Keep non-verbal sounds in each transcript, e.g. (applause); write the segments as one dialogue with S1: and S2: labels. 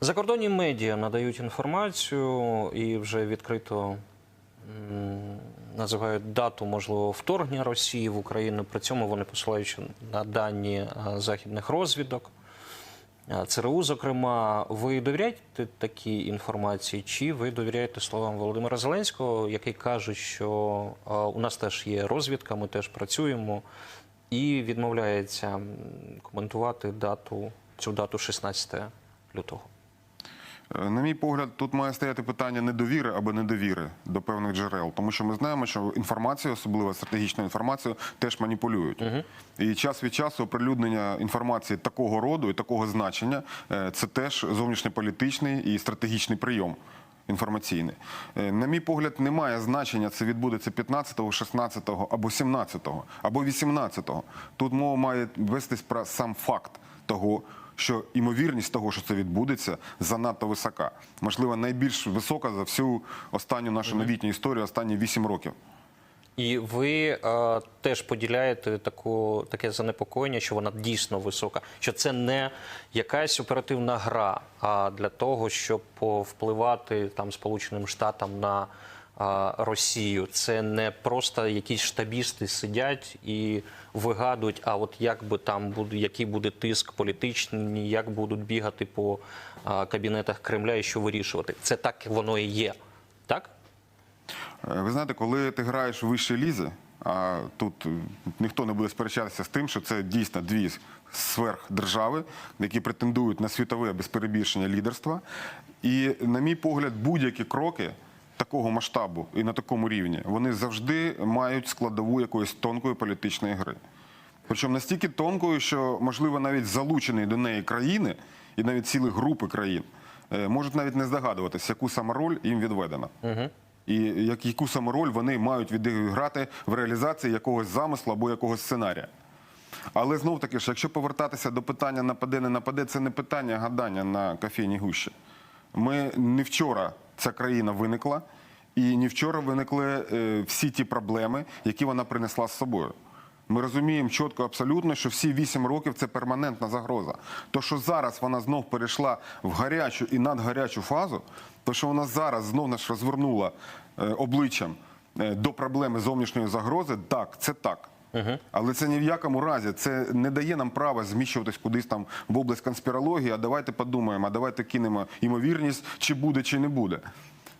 S1: Закордонні медіа надають інформацію і вже відкрито називають дату можливого вторгнення Росії в Україну. При цьому вони посилаючи на дані е, західних розвідок. е, ЦРУ, зокрема, ви довіряєте такій інформації, чи ви довіряєте словам Володимира Зеленського, який каже, що е, у нас теж є розвідка, ми теж працюємо, і відмовляється коментувати дату цю дату 16 лютого.
S2: Е, На мій погляд, тут має стояти питання недовіри або недовіри до певних джерел, тому що ми знаємо, що інформацію, особливо стратегічну інформацію, теж маніпулюють. І час від часу оприлюднення інформації такого роду і такого значення е, це теж зовнішньополітичний і стратегічний прийом. Інформаційний. Е, На мій погляд, немає значення, це відбудеться 15, 16 або 17, або 18. Тут мова має вестись про сам факт того, що імовірність того, що це відбудеться, занадто висока. Можливо, найбільш висока за всю останню нашу новітню історію, останні 8 років.
S1: І ви е, теж поділяєте таку, таке занепокоєння, що вона дійсно висока, що це не якась оперативна гра, а для того, щоб повпливати там Сполученим Штатам на Росію. Це не просто якісь штабісти сидять і вигадують, а от як би там буде, який буде тиск політичний, як будуть бігати по кабінетах Кремля і що вирішувати. Це так воно і є, так?
S2: Е, Ви знаєте, коли ти граєш в вищій лізі, а тут е, ніхто не буде сперечатися з тим, що це дійсно дві сверхдержави, які претендують на світове без перебільшення лідерства. І, на мій погляд, будь-які кроки такого масштабу і на такому рівні вони завжди мають складову якоїсь тонкої політичної гри. Причому настільки тонкою, що можливо навіть залучені до неї країни і навіть цілі групи країн е, можуть навіть не здогадуватися, яку саме роль їм відведена. І як, яку саме роль вони мають відіграти в реалізації якогось замислу або якогось сценарія. Але знов таки ж, якщо повертатися до питання нападе, не нападе, це не питання гадання на кофейній гущі. Ми не вчора ця країна виникла, і не вчора виникли е, всі ті проблеми, які вона принесла з собою. Ми розуміємо чітко, абсолютно, що всі вісім років це перманентна загроза. То, що зараз вона знов перейшла в гарячу і надгарячу фазу, то що вона зараз знов нас розвернула е, обличчям е, до проблеми зовнішньої загрози, так, це так. Але це ні в якому разі це не дає нам права зміщуватись кудись там в область конспірології. А давайте подумаємо, а давайте кинемо ймовірність, чи буде, чи не буде.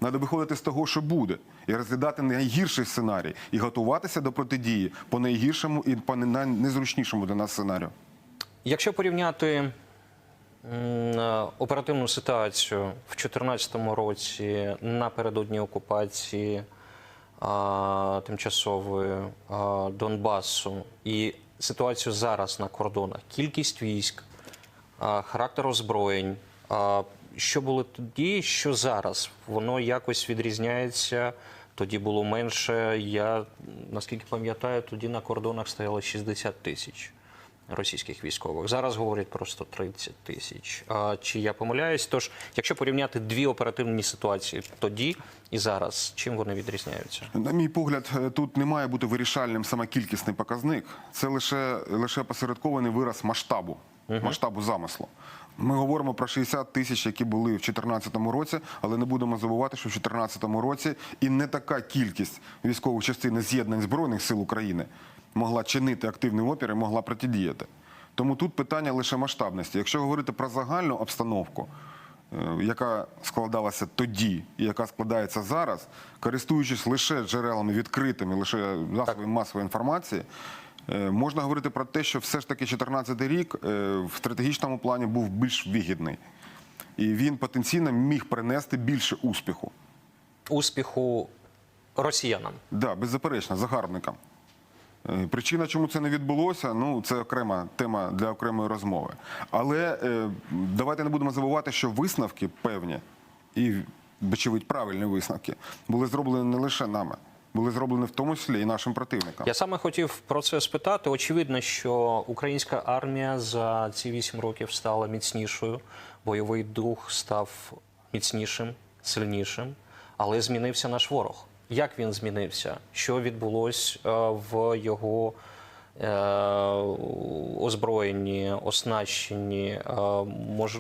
S2: Треба виходити з того, що буде, і розглядати найгірший сценарій, і готуватися до протидії по найгіршому і по най- найнезручнішому для нас сценарію.
S1: Якщо порівняти е, оперативну ситуацію в 2014 році напередодні окупації а, тимчасової а, Донбасу і ситуацію зараз на кордонах, кількість військ, а, характер озброєнь, а, що було тоді, що зараз, воно якось відрізняється. Тоді було менше. Я наскільки пам'ятаю, тоді на кордонах стояло 60 тисяч російських військових. Зараз говорять про 130 тисяч. А чи я помиляюсь? Тож, якщо порівняти дві оперативні ситуації тоді і зараз, чим вони відрізняються?
S2: На мій погляд, е, тут не має бути вирішальним саме кількісний показник. Це лише, лише посередкований вираз масштабу, масштабу замислу. Ми говоримо про 60 тисяч, які були в 2014 році, але не будемо забувати, що в 2014 році і не така кількість військових частин з'єднань Збройних сил України могла чинити активний опір і могла протидіяти. Тому тут питання лише масштабності. Якщо говорити про загальну обстановку, е, яка складалася тоді і яка складається зараз, користуючись лише джерелами відкритими, лише засобами масової інформації, можна говорити про те, що все ж таки 2014 рік е, в стратегічному плані був більш вигідний. І він потенційно міг принести більше успіху.
S1: Успіху росіянам.
S2: Да, беззаперечно, загарбникам. Е, Причина, чому це не відбулося, ну це окрема тема для окремої розмови. Але е, давайте не будемо забувати, що висновки певні і, вочевидь, правильні висновки були зроблені не лише нами, були зроблені в тому числі і нашим противникам.
S1: Я саме хотів про це спитати. Очевидно, що українська армія за ці вісім років стала міцнішою, бойовий дух став міцнішим, сильнішим, але змінився наш ворог. Як він змінився? Що відбулось е, в його е, озброєнні, оснащенні? Е, мож...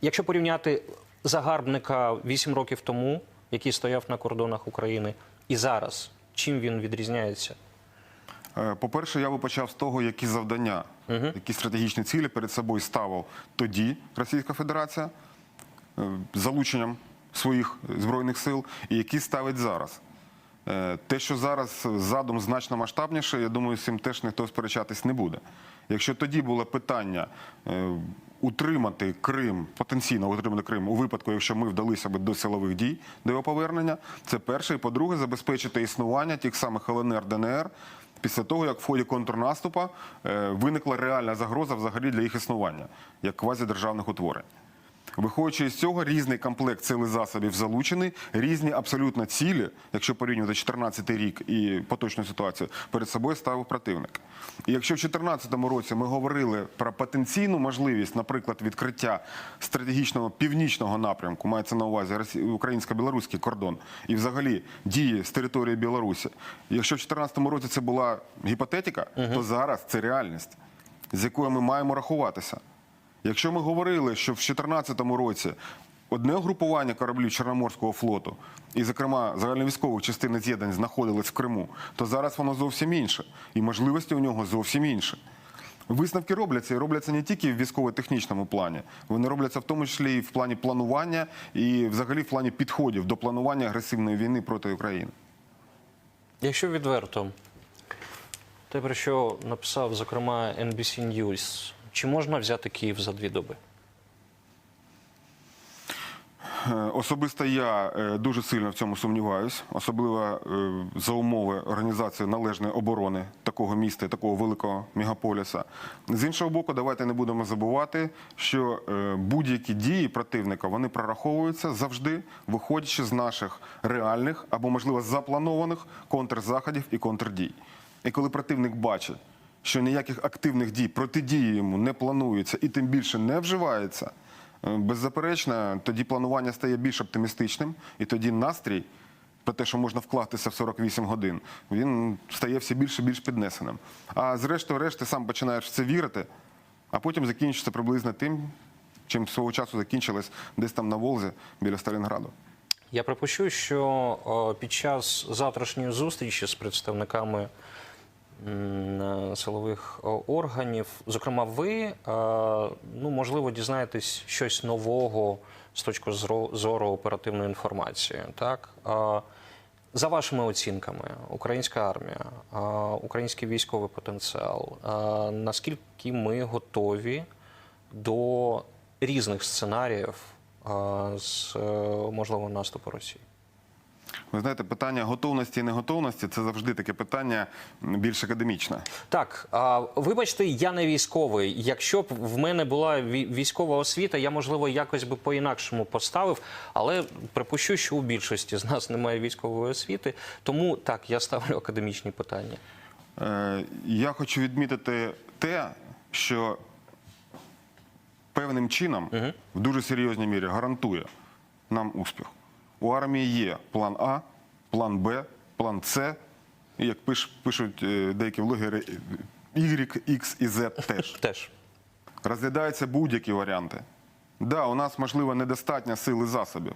S1: якщо порівняти загарбника 8 років тому, який стояв на кордонах України, і зараз, чим він відрізняється?
S2: Е, По-перше, я би почав з того, які завдання, які стратегічні цілі перед собою ставив тоді Російська Федерація е, з залученням своїх збройних сил, і які ставить зараз. Е, Те, що зараз задум значно масштабніше, я думаю, з цим теж ніхто сперечатись не буде. Якщо тоді було питання утримати Крим, потенційно утримати Крим у випадку, якщо ми вдалися би до силових дій, до його повернення, це перше. І по-друге, забезпечити існування тих самих ЛНР, ДНР після того, як в ході контрнаступу е, виникла реальна загроза взагалі для їх існування як квазідержавних утворень. Виходячи з цього, різний комплект сил і засобів залучений, різні абсолютно цілі, якщо порівнювати 14 рік і поточну ситуацію, перед собою ставив противник. І якщо в 2014 році ми говорили про потенційну можливість, наприклад, відкриття стратегічного північного напрямку, мається на увазі українсько-білоруський кордон, і взагалі дії з території Білорусі, якщо в 2014 році це була гіпотетика, то зараз це реальність, з якою ми маємо рахуватися. Якщо ми говорили, що в 2014 році одне групування кораблів Чорноморського флоту, і, зокрема, загальновійськових частин з'єднань знаходились в Криму, то зараз воно зовсім інше. І можливості у нього зовсім інші. Висновки робляться і робляться не тільки в військово-технічному плані, вони робляться в тому числі і в плані планування, і взагалі в плані підходів до планування агресивної війни проти України.
S1: Якщо відверто, те, про що написав, зокрема, NBC News, чи можна взяти Київ за дві доби?
S2: Е, Особисто я е, дуже сильно в цьому сумніваюсь, особливо е, за умови організації належної оборони такого міста, такого великого мегаполіса. З іншого боку, давайте не будемо забувати, що будь-які дії противника вони прораховуються завжди, виходячи з наших реальних або, можливо, запланованих контрзаходів і контрдій. І коли противник бачить, що ніяких активних дій протидії йому не планується і тим більше не вживається. Е, Беззаперечно, тоді планування стає більш оптимістичним, і тоді настрій про те, що можна вкластися в 48 годин, він стає все більше і більш піднесеним. А зрештою, решти сам починаєш в це вірити, а потім закінчиться приблизно тим, чим свого часу закінчилось десь там на Волзі біля Сталінграду.
S1: Я припущу, що е, під час завтрашньої зустрічі з представниками силових е, органів, зокрема, ви е, ну можливо дізнаєтесь щось нового з точки зору оперативної інформації. Так Е, за вашими оцінками, українська армія, е, український військовий потенціал, е, наскільки ми готові до різних сценаріїв е, з е, можливого наступу Росії?
S2: Ви знаєте, питання готовності і неготовності це завжди таке питання більш академічне.
S1: Так, а, вибачте, я не військовий. Якщо б в мене була ві- військова освіта, я можливо якось би по-інакшому поставив, але припущу, що у більшості з нас немає військової освіти. Тому так, я ставлю академічні питання.
S2: Е, Я хочу відмітити те, що певним чином в дуже серйозній мірі гарантує нам успіх. У армії є план А, план Б, план С, і як пиш- пишуть е, деякі влогери, Y, X і Z теж. (laughs)
S1: Теж
S2: Розглядаються будь-які варіанти. Да, у нас можливо недостатньо сил і засобів.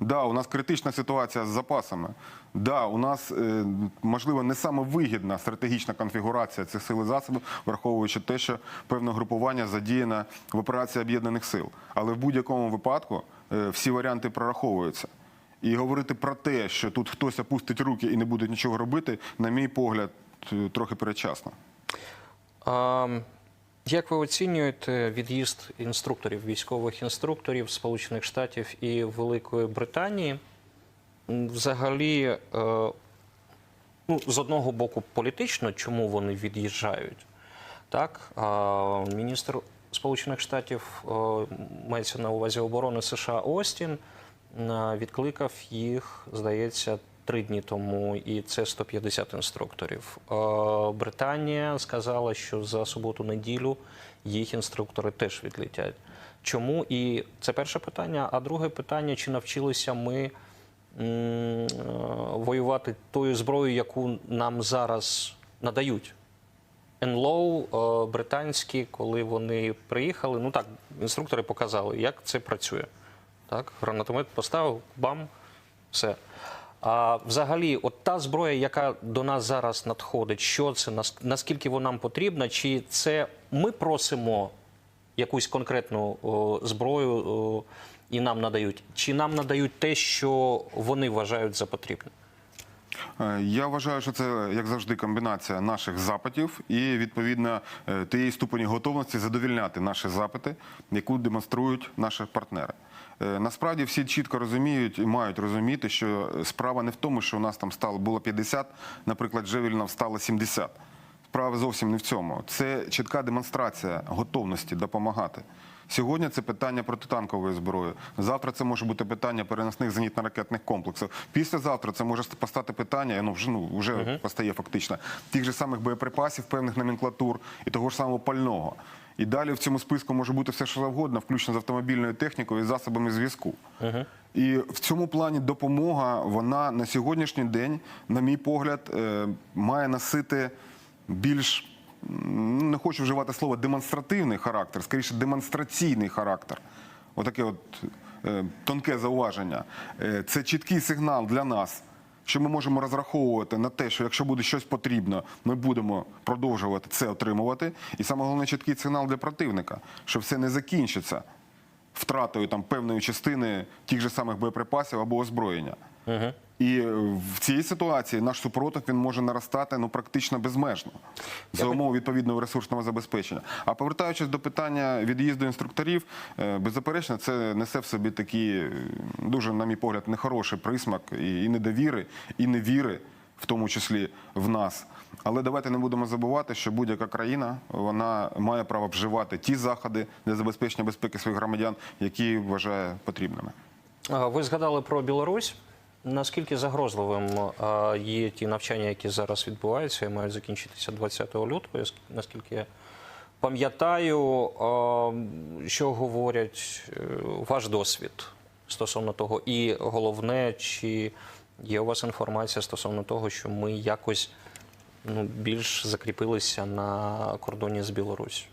S2: Да, у нас критична ситуація з запасами. Да, у нас е, можливо не саме вигідна стратегічна конфігурація цих сил і засобів, враховуючи те, що певне групування задіяне в операції об'єднаних сил. Але в будь-якому випадку е, всі варіанти прораховуються. І говорити про те, що тут хтось опустить руки і не буде нічого робити, на мій погляд, е, трохи передчасно.
S1: А, як ви оцінюєте від'їзд інструкторів, військових інструкторів Сполучених Штатів і Великої Британії? Взагалі, е, ну, з одного боку, політично, чому вони від'їжджають? Так, міністр Сполучених Штатів е, мається на увазі оборони США Остін відкликав їх, здається, три дні тому, і це 150 інструкторів. Е, Британія сказала, що за суботу-неділю їх інструктори теж відлетять. Чому? І це перше питання. А друге питання: чи навчилися ми е, воювати тою зброєю, яку нам зараз надають? НЛОУ е, британські, коли вони приїхали, ну так, інструктори показали, як це працює. Так, гранатомет поставив, бам, все. А взагалі, от та зброя, яка до нас зараз надходить, що це, наскільки вона нам потрібна, чи це ми просимо якусь конкретну о, зброю о, і нам надають, чи нам надають те, що вони вважають за потрібне?
S2: Е, Я вважаю, що це як завжди комбінація наших запитів і відповідно е, тієї ступені готовності задовільняти наші запити, яку демонструють наші партнери. Е, Насправді всі чітко розуміють і мають розуміти, що справа не в тому, що у нас там стало було 50, наприклад, Джевельна стало 70. Справа зовсім не в цьому. Це чітка демонстрація готовності допомагати. Сьогодні це питання протитанкової зброї. Завтра це може бути питання переносних зенітно-ракетних комплексів. Післязавтра це може постати питання, ну вже ну вже постає фактично тих же самих боєприпасів, певних номенклатур і того ж самого пального. І далі в цьому списку може бути все, що завгодно, включно з автомобільною технікою і засобами зв'язку. І в цьому плані допомога, вона на сьогоднішній день, на мій погляд, е, має носити більш не хочу вживати слово демонстративний характер, скоріше демонстраційний характер. Отаке от е, тонке зауваження. Е, це чіткий сигнал для нас, що ми можемо розраховувати на те, що якщо буде щось потрібно, ми будемо продовжувати це отримувати. І саме головне чіткий сигнал для противника, що все не закінчиться втратою там певної частини тих же самих боєприпасів або озброєння. І в цій ситуації наш супротив він може наростати ну практично безмежно за умови відповідного ресурсного забезпечення. А повертаючись до питання від'їзду інструкторів, е, беззаперечно, це несе в собі такий е, дуже, на мій погляд, нехороший присмак і недовіри, і невіри, в тому числі в нас. Але давайте не будемо забувати, що будь-яка країна вона має право вживати ті заходи для забезпечення безпеки своїх громадян, які вважає потрібними.
S1: Ви згадали про Білорусь. Наскільки загрозливим є ті навчання, які зараз відбуваються і мають закінчитися 20 лютого? Ск- Наскільки я пам'ятаю, що говорять е, ваш досвід стосовно того, і головне, чи є у вас інформація стосовно того, що ми якось ну, більш закріпилися на кордоні з Білорусі?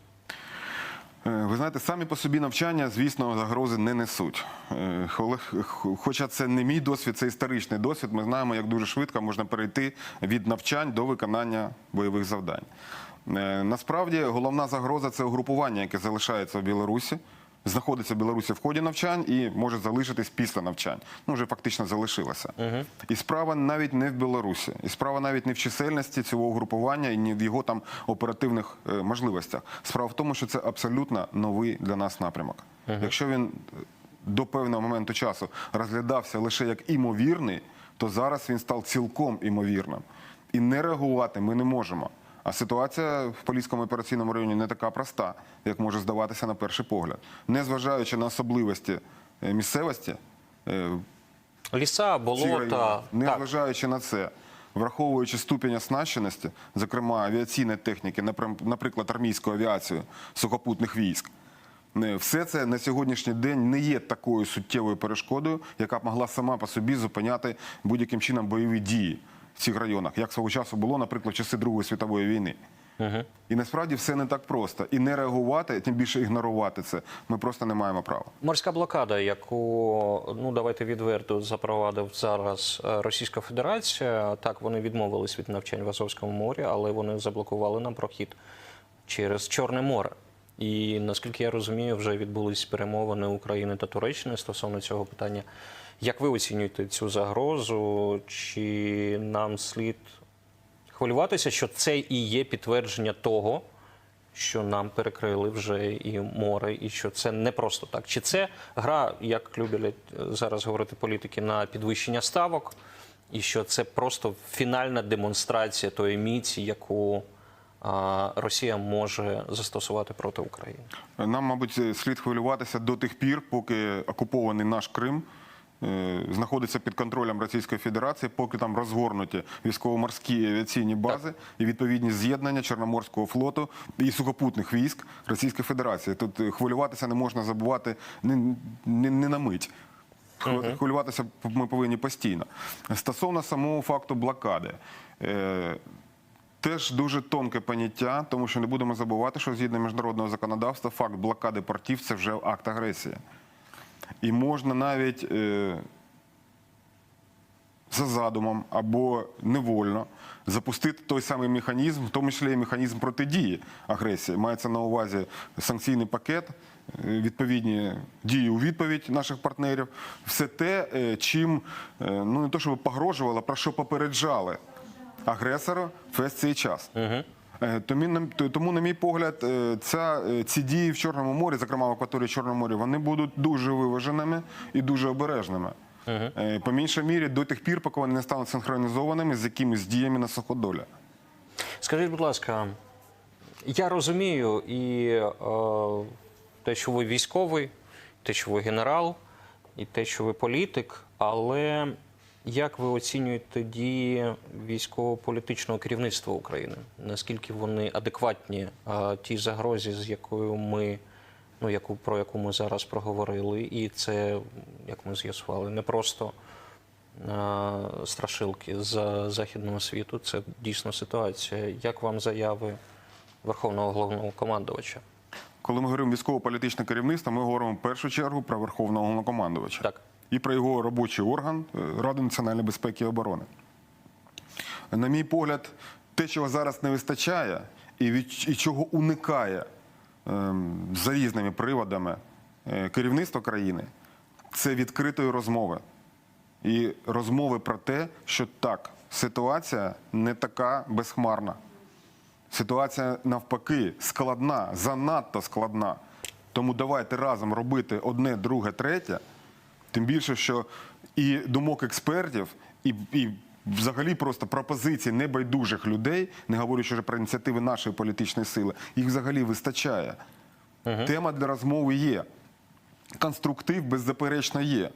S2: Е, Ви знаєте, самі по собі навчання, звісно, загрози не несуть. Е, Хоча це не мій досвід, це історичний досвід. Ми знаємо, як дуже швидко можна перейти від навчань до виконання бойових завдань. Е, Насправді головна загроза це угрупування, яке залишається в Білорусі. Знаходиться в Білорусі в ході навчань і може залишитись після навчань. Ну, вже фактично залишилося. І справа навіть не в Білорусі, і справа навіть не в чисельності цього угрупування і не в його там оперативних е, можливостях. Справа в тому, що це абсолютно новий для нас напрямок. Якщо він е, до певного моменту часу розглядався лише як імовірний, то зараз він став цілком імовірним. І не реагувати ми не можемо. А ситуація в Поліському операційному районі не така проста, як може здаватися на перший погляд. Незважаючи на особливості е, місцевості, е,
S1: Ліса, болота.
S2: незважаючи на це, враховуючи ступінь оснащеності, зокрема авіаційної техніки, наприклад, армійську авіацію сухопутних військ, все це на сьогоднішній день не є такою суттєвою перешкодою, яка б могла сама по собі зупиняти будь-яким чином бойові дії в цих районах, як свого часу було, наприклад, в часи Другої світової війни. І насправді все не так просто. І не реагувати, тим більше ігнорувати це, ми просто не маємо права.
S1: Морська блокада, яку ну давайте відверто запровадив зараз е, Російська Федерація. Так, вони відмовились від навчань в Азовському морі, але вони заблокували нам прохід через Чорне море. І наскільки я розумію, вже відбулись перемовини України та Туреччини стосовно цього питання. Як ви оцінюєте цю загрозу? Чи нам слід хвилюватися, що це і є підтвердження того, що нам перекрили вже і море, і що це не просто так. Чи це гра, як люблять е, зараз говорити політики, на підвищення ставок, і що це просто фінальна демонстрація тої міці, яку Росія може застосувати проти України?
S2: Нам, мабуть, слід хвилюватися до тих пір, поки окупований наш Крим знаходиться під контролем Російської Федерації, поки там розгорнуті військово-морські авіаційні бази і відповідні з'єднання Чорноморського флоту і сухопутних військ Російської Федерації. Тут е, хвилюватися не можна забувати ні, ні, ні на мить. Хвилюватися ми повинні постійно. Стосовно самого факту блокади. Е, Теж дуже тонке поняття, тому що не будемо забувати, що згідно міжнародного законодавства факт блокади портів це вже акт агресії. І можна навіть е, за задумом або невольно запустити той самий механізм, в тому числі і механізм протидії агресії. Мається на увазі санкційний пакет, е, відповідні дії у відповідь наших партнерів. Все те, е, чим е, ну не то, щоб погрожувало, про що попереджали агресора весь цей час. Е, Тому, на- мій погляд, е, ця, е, ці дії в Чорному морі, зокрема в акваторії Чорного моря, вони будуть дуже виваженими і дуже обережними. Е, По меншій мірі до тих пір, поки вони не стануть синхронізованими з якимись діями на суходоля.
S1: Скажіть, будь ласка, я розумію і е, те, що ви військовий, те, що ви генерал, і те, що ви політик, але як ви оцінюєте дії військово-політичного керівництва України? Наскільки вони адекватні е, тій загрозі, з якою ми, ну яку про яку ми зараз проговорили, і це, як ми з'ясували, не просто е, страшилки з західного світу. Це дійсно ситуація. Як вам заяви Верховного головного командувача?
S2: Коли ми говоримо військово-політичне керівництво, ми говоримо в першу чергу про Верховного Головнокомандувача
S1: Так.
S2: І про його робочий орган е, Ради національної безпеки і оборони. На мій погляд, те, чого зараз не вистачає, і, від, і чого уникає ем, за різними приводами е, керівництво країни, це відкритої розмови. І розмови про те, що так, ситуація не така безхмарна. Ситуація навпаки складна, занадто складна. Тому давайте разом робити одне, друге, третє. Тим більше, що і думок експертів, і, і взагалі просто пропозицій небайдужих людей, не говорячи вже про ініціативи нашої політичної сили, їх взагалі вистачає. Тема для розмови є. Конструктив беззаперечно є.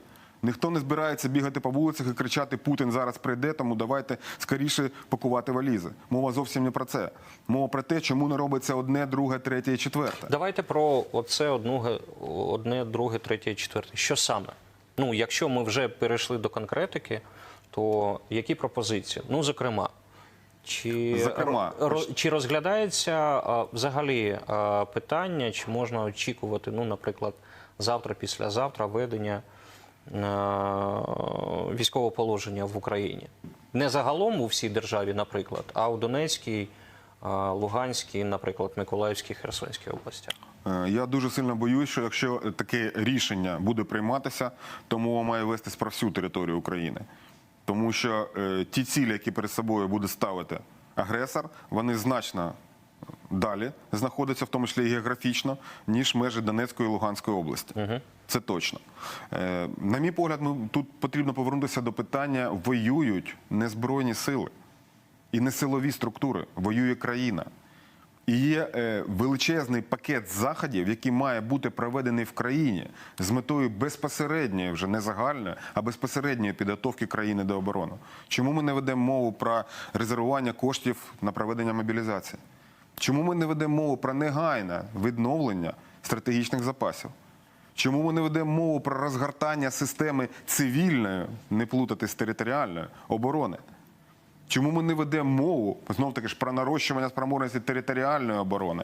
S2: Ніхто не збирається бігати по вулицях і кричати Путін зараз прийде, тому давайте скоріше пакувати валізи. Мова зовсім не про це. Мова про те, чому не робиться одне, друге, третє і четверте.
S1: Давайте про оце одне, друге, третє, четверте. Що саме? Ну, якщо ми вже перейшли до конкретики, то які пропозиції? Ну, зокрема, чи,
S2: Зокрема.
S1: ро- чи розглядається а, взагалі а, питання, чи можна очікувати, ну, наприклад, завтра, післязавтра введення а, військового положення в Україні? Не загалом у всій державі, наприклад, а у Донецькій, а, Луганській, наприклад, Миколаївській, Херсонській областях.
S2: Е, Я дуже сильно боюсь, що якщо таке рішення буде прийматися, то мова має вестись про всю територію України. Тому що е, ті цілі, які перед собою буде ставити агресор, вони значно далі знаходяться, в тому числі і географічно, ніж межі Донецької і Луганської області. Це точно. Е, на мій погляд, ну, тут потрібно повернутися до питання: воюють не збройні сили і не силові структури, воює країна. Є е, величезний пакет заходів, який має бути проведений в країні з метою безпосередньої, вже не загальної, а безпосередньої підготовки країни до оборони. Чому ми не ведемо мову про резервування коштів на проведення мобілізації? Чому ми не ведемо мову про негайне відновлення стратегічних запасів? Чому ми не ведемо мову про розгортання системи цивільної, не плутати з територіальної оборони? Чому ми не ведемо мову знов таки ж про нарощування спроможності територіальної оборони?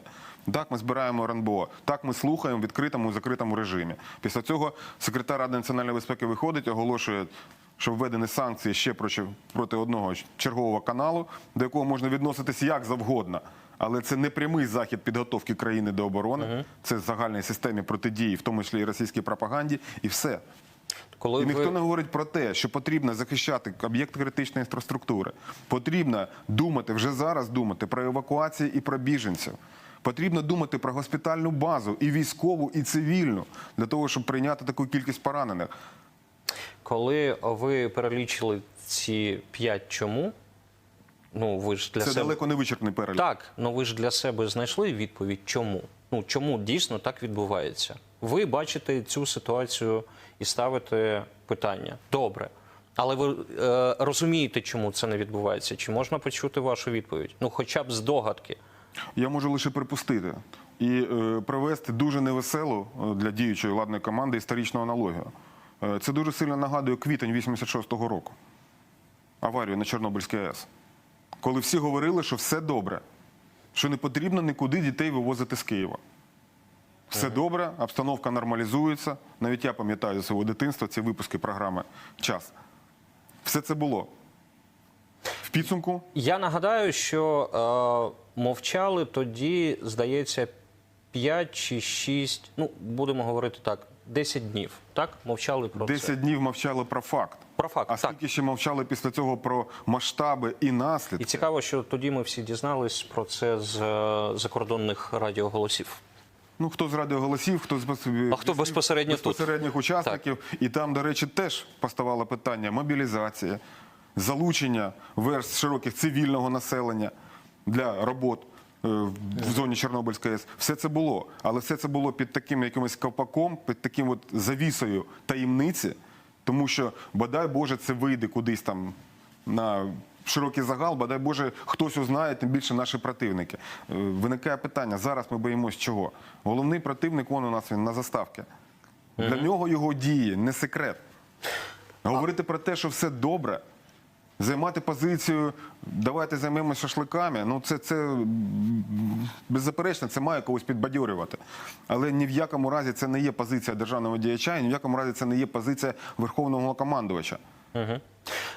S2: Так, ми збираємо РНБО, так ми слухаємо в відкритому і закритому режимі. Після цього секретар Ради національної безпеки виходить, оголошує, що введені санкції ще проти, проти одного чергового каналу, до якого можна відноситись як завгодно. Але це не прямий захід підготовки країни до оборони, це в загальній системі протидії, в тому числі і російській пропаганді, і все.
S1: Коли
S2: І ніхто
S1: ви...
S2: не говорить про те, що потрібно захищати об'єкт критичної інфраструктури. Потрібно думати вже зараз думати про евакуацію і про біженців. Потрібно думати про госпітальну базу і військову, і цивільну для того, щоб прийняти таку кількість поранених.
S1: Коли ви перелічили ці п'ять чому, ну ви ж для
S2: Це
S1: себе
S2: далеко не вичерпний перелік.
S1: так, ну ви ж для себе знайшли відповідь, чому? Ну чому дійсно так відбувається? Ви бачите цю ситуацію і ставите питання. Добре. Але ви е, розумієте, чому це не відбувається? Чи можна почути вашу відповідь? Ну, хоча б здогадки.
S2: Я можу лише припустити і е, привести дуже невеселу е, для діючої владної команди історичну аналогію. Е, це дуже сильно нагадує квітень 86-го року. Аварію на Чорнобильській АЕС. коли всі говорили, що все добре, що не потрібно нікуди дітей вивозити з Києва. Все добре, обстановка нормалізується. Навіть я пам'ятаю з свого дитинства ці випуски програми Час. Все це було. В підсумку
S1: Я нагадаю, що е, мовчали тоді, здається, 5 чи 6, ну будемо говорити так, 10 днів. Так, мовчали про це.
S2: 10 днів мовчали про факт.
S1: Про факт,
S2: А
S1: так.
S2: скільки ще мовчали після цього про масштаби і наслідки?
S1: І цікаво, що тоді ми всі дізнались про це з е, закордонних радіоголосів.
S2: Ну, хто з радіоголосів, хто з
S1: А хто безпосередньо тут?
S2: безпосередніх учасників. І там, до речі, теж поставало питання мобілізації, залучення верст широких цивільного населення для робот в зоні Чорнобильської АЕС. Все це було. Але все це було під таким якимось ковпаком, під таким от завісою таємниці, тому що, бодай Боже, це вийде кудись там на широкий загал, бодай Боже, хтось узнає, тим більше наші противники. Е, Виникає питання, зараз ми боїмось чого? Головний противник, вон у нас він на заставці. Для нього його дії не секрет. Говорити про те, що все добре, займати позицію, давайте займемося шашликами, ну це, це беззаперечно, це має когось підбадьорювати. Але ні в якому разі це не є позиція державного діяча, і ні в якому разі це не є позиція верховного командувача.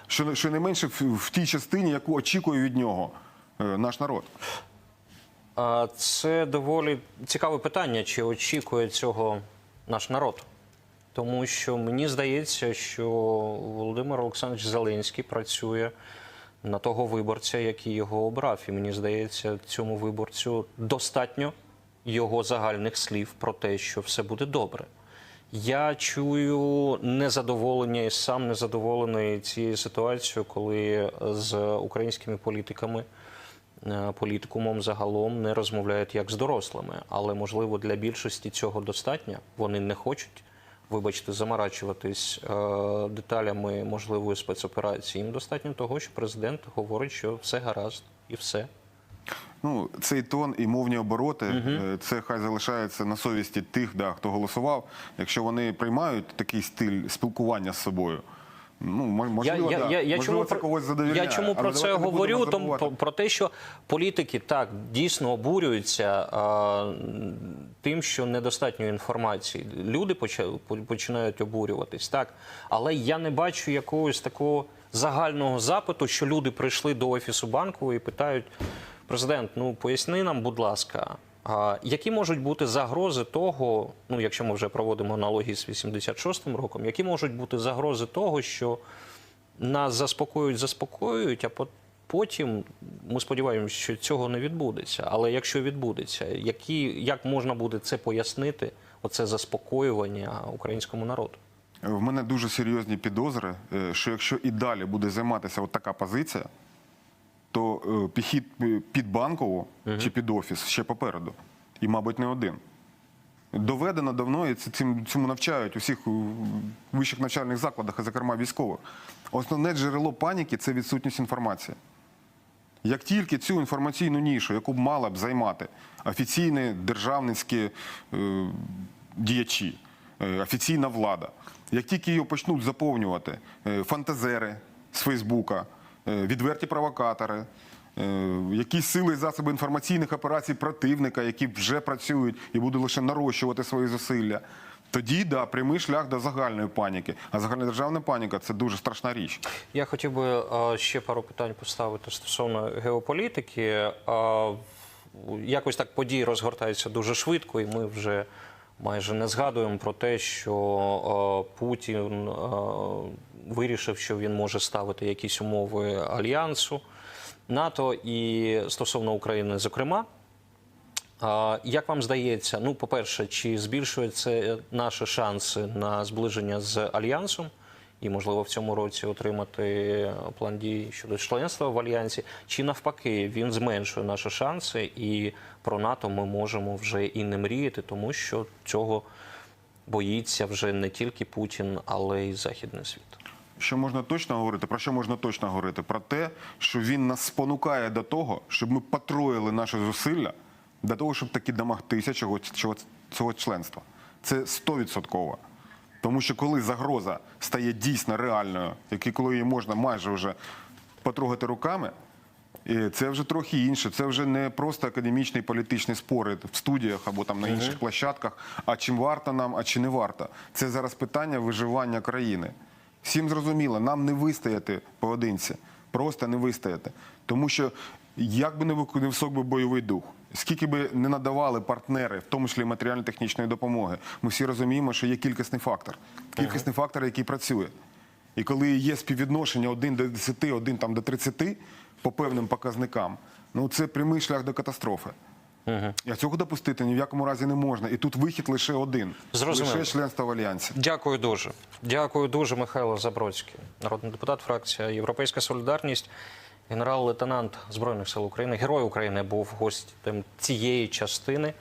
S2: Що, що не менше в, в тій частині, яку очікує від нього е, наш народ.
S1: Це доволі цікаве питання, чи очікує цього наш народ. Тому що мені здається, що Володимир Олександрович Зеленський працює на того виборця, який його обрав. І мені здається, цьому виборцю достатньо його загальних слів про те, що все буде добре. Я чую незадоволення і сам незадоволений цією ситуацією, коли з українськими політиками е, політикумом загалом не розмовляють як з дорослими. Але можливо для більшості цього достатньо. Вони не хочуть, вибачте, заморачуватись е, деталями можливої спецоперації. Їм достатньо того, що президент говорить, що все гаразд і все.
S2: Ну, цей тон і мовні обороти, угу. це хай залишається на совісті тих, да, хто голосував. Якщо вони приймають такий стиль спілкування з собою, ну мо- можливо, да. можливо
S1: чому
S2: це когось задовільняє.
S1: я чому про
S2: але
S1: це говорю? Тому про, те, що політики так дійсно обурюються а, тим, що недостатньо інформації. Люди починають обурюватись, так. Але я не бачу якогось такого загального запиту, що люди прийшли до офісу банку і питають: президент, ну поясни нам, будь ласка. А які можуть бути загрози того, ну якщо ми вже проводимо аналогії з 86-м роком, які можуть бути загрози того, що нас заспокоюють, заспокоюють, а по- потім ми сподіваємося, що цього не відбудеться. Але якщо відбудеться, які, як можна буде це пояснити, оце заспокоювання українському народу?
S2: В мене дуже серйозні підозри, е, що якщо і далі буде займатися от така позиція, то е, підхід е, під банкову чи під офіс ще попереду. І, мабуть, не один. Доведено давно, і цим, цьому навчають у всіх е, вищих навчальних закладах, а зокрема військових. Основне джерело паніки це відсутність інформації. Як тільки цю інформаційну нішу, яку б мала б займати офіційні державницькі е, діячі, е, офіційна влада, як тільки її почнуть заповнювати е, фантазери з Фейсбука, відверті провокатори, е, якісь сили і засоби інформаційних операцій противника, які вже працюють і будуть лише нарощувати свої зусилля, тоді да, прямий шлях до загальної паніки. А загальнодержавна паніка це дуже страшна річ.
S1: Я хотів би е, ще пару питань поставити стосовно геополітики. Е, Якось так події розгортаються дуже швидко, і ми вже майже не згадуємо про те, що е, Путін е, вирішив, що він може ставити якісь умови альянсу НАТО і стосовно України, зокрема. Як вам здається, ну, по-перше, чи збільшує це наші шанси на зближення з альянсом, і можливо в цьому році отримати план дій щодо членства в альянсі, чи навпаки він зменшує наші шанси, і про НАТО ми можемо вже і не мріяти, тому що цього боїться вже не тільки Путін, але й Західний світ.
S2: Що можна точно говорити? Про що можна точно говорити? Про те, що він нас спонукає до того, щоб ми потроїли наші зусилля для того, щоб таки домогтися чого, чого, цього членства. Це стовідсотково. Тому що коли загроза стає дійсно реальною, як і коли її можна майже вже потрогати руками, І це вже трохи інше. Це вже не просто академічні політичні спори в студіях або там на інших площадках. А чим варто нам, а чи не варто. Це зараз питання виживання країни. Всім зрозуміло, нам не вистояти поодинці, просто не вистояти. Тому що як би не висок би бойовий дух, скільки би не надавали партнери, в тому числі матеріально-технічної допомоги, ми всі розуміємо, що є кількісний фактор. Кількісний фактор, який працює. І коли є співвідношення 1 до 10, 1 там, до 30 по певним показникам, ну це прямий шлях до катастрофи. А цього допустити ні в якому разі не можна. І тут вихід лише один:
S1: Зрозуміло.
S2: лише членство в альянсі.
S1: Дякую дуже. Дякую дуже, Михайло Забродський, народний депутат, фракція Європейська Солідарність, генерал-лейтенант Збройних сил України, герой України був гостем цієї частини.